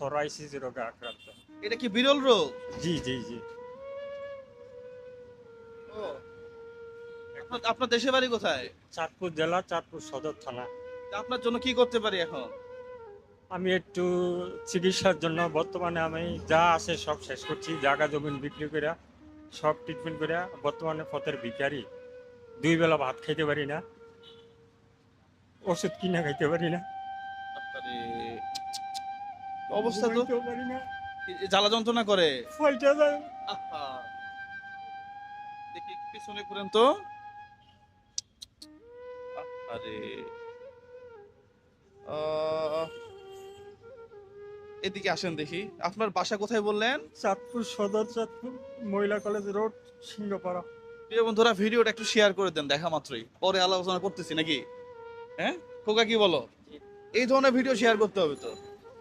সরাইসিস রোগে আক্রান্ত। এটা কি বিরল রোগ? জি জি জি। আপনার- আপনার দেশের বাড়ি কোথায়? চাঁদপুর জেলা চাঁদপুর সদর থানা। আপনার জন্য কি করতে পারি এখন? আমি একটু চিকিৎসার জন্য বর্তমানে আমি যা আছে সব শেষ করছি জায়গা জমিন বিক্রি করে সব ট্রিটমেন্ট করে বর্তমানে পথের ভিখারি। দুই বেলা ভাত খাইতে পারি না ওষুধ কিনে খাইতে পারি না। অবস্থা তো? জ্বালা যন্ত্রণা করে। দেখি পিছনে ঘুরেন তো। আরে এদিকে আসেন দেখি। আপনার বাসা কোথায় বললেন? চাঁদপুর সদর চাঁদপুর মহিলা কলেজ রোড সিংহপাড়া। প্রিয় বন্ধুরা ভিডিওটা একটু শেয়ার করে দেন দেখা মাত্রই। পরে আলোচনা করতেছি নাকি? হ্যাঁ? খোকা কি বলো? এই ধরনের ভিডিও শেয়ার করতে হবে তো?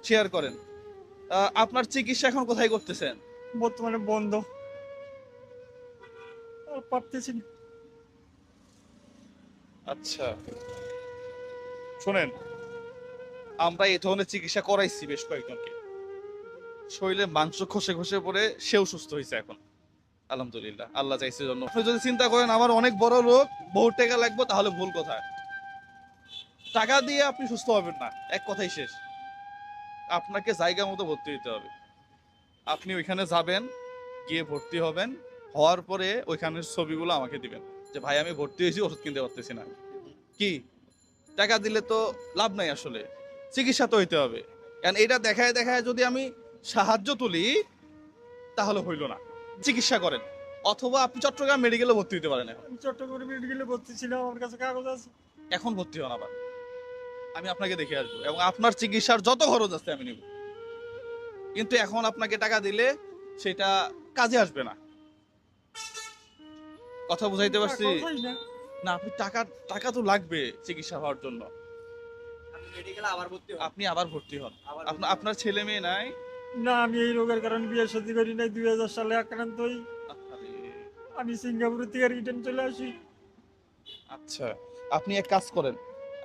শেয়ার করেন। আপনার চিকিৎসা এখন কোথায় করতেছেন? বর্তমানে বন্ধ। পারতেছি আচ্ছা। শোনেন আমরা এই ধরনের চিকিৎসা করাইছি বেশ কয়েকজনকে। শরীরে মাংস খসে খসে পড়ে সেও সুস্থ হয়েছে এখন। আলহামদুলিল্লাহ আল্লাহ চাইছে জন্য। আপনি যদি চিন্তা করেন আমার অনেক বড় রোগ বহু টাকা লাগবে তাহলে ভুল কথা। টাকা দিয়ে আপনি সুস্থ হবেন না এক কথাই শেষ। আপনাকে জায়গা মতো ভর্তি হতে হবে। আপনি ওইখানে যাবেন গিয়ে ভর্তি হবেন হওয়ার পরে ওইখানের ছবিগুলো আমাকে দিবেন যে ভাই আমি ভর্তি হয়েছি ওষুধ কিনতে পারতেছি না। কি? টাকা দিলে তো লাভ নাই আসলে। চিকিৎসা তো হইতে হবে। কারণ এটা দেখায় দেখায় যদি আমি সাহায্য তুলি তাহলে হইল না। চিকিৎসা করেন। অথবা আপনি চট্টগ্রাম মেডিকেলে ভর্তি হতে পারেন এখন। আমি চট্টগ্রাম মেডিকেলে ভর্তি ছিলাম আমার কাছে কাগজ আছে। এখন ভর্তি হন আবার। আমি আপনাকে দেখে আসব। এবং আপনার চিকিৎসার যত খরচ আছে আমি নিব। কিন্তু এখন আপনাকে টাকা দিলে সেটা কাজে আসবে না। কথা বুঝাইতে পারছি? না। না আপনি টাকা টাকা তো লাগবে চিকিৎসা হওয়ার জন্য। আপনি আবার ভর্তি হন। আপনা- আপনার ছেলে মেয়ে নাই? না আমি এই রোগের কারণে বিয়ে শাদী করি নাই দুই হাজার সালে আক্রান্ত হই। আমি সিঙ্গাপুর থেকে রিটার্ন চলে আসি। আচ্ছা আপনি এক কাজ করেন।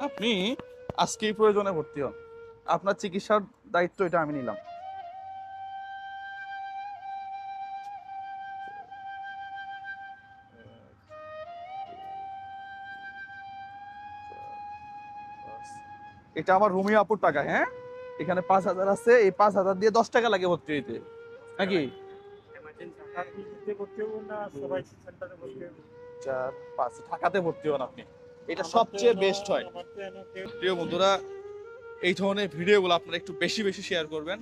আপনি আজকেই প্রয়োজনে ভর্তি হন। আপনার চিকিৎসার দায়িত্ব এটা আমি নিলাম। এটা আমার রুমি আপুর টাকা হ্যাঁ? এখানে পাঁচ হাজার আছে এই পাঁচ হাজার দিয়ে দশ টাকা লাগে ভর্তি হইতে। নাকি? হব। চার পাঁচ ঢাকাতে ভর্তি হন আপনি। এটা সবচেয়ে বেস্ট হয়। প্রিয় বন্ধুরা এই ধরনের ভিডিওগুলো আপনারা একটু বেশি বেশি শেয়ার করবেন।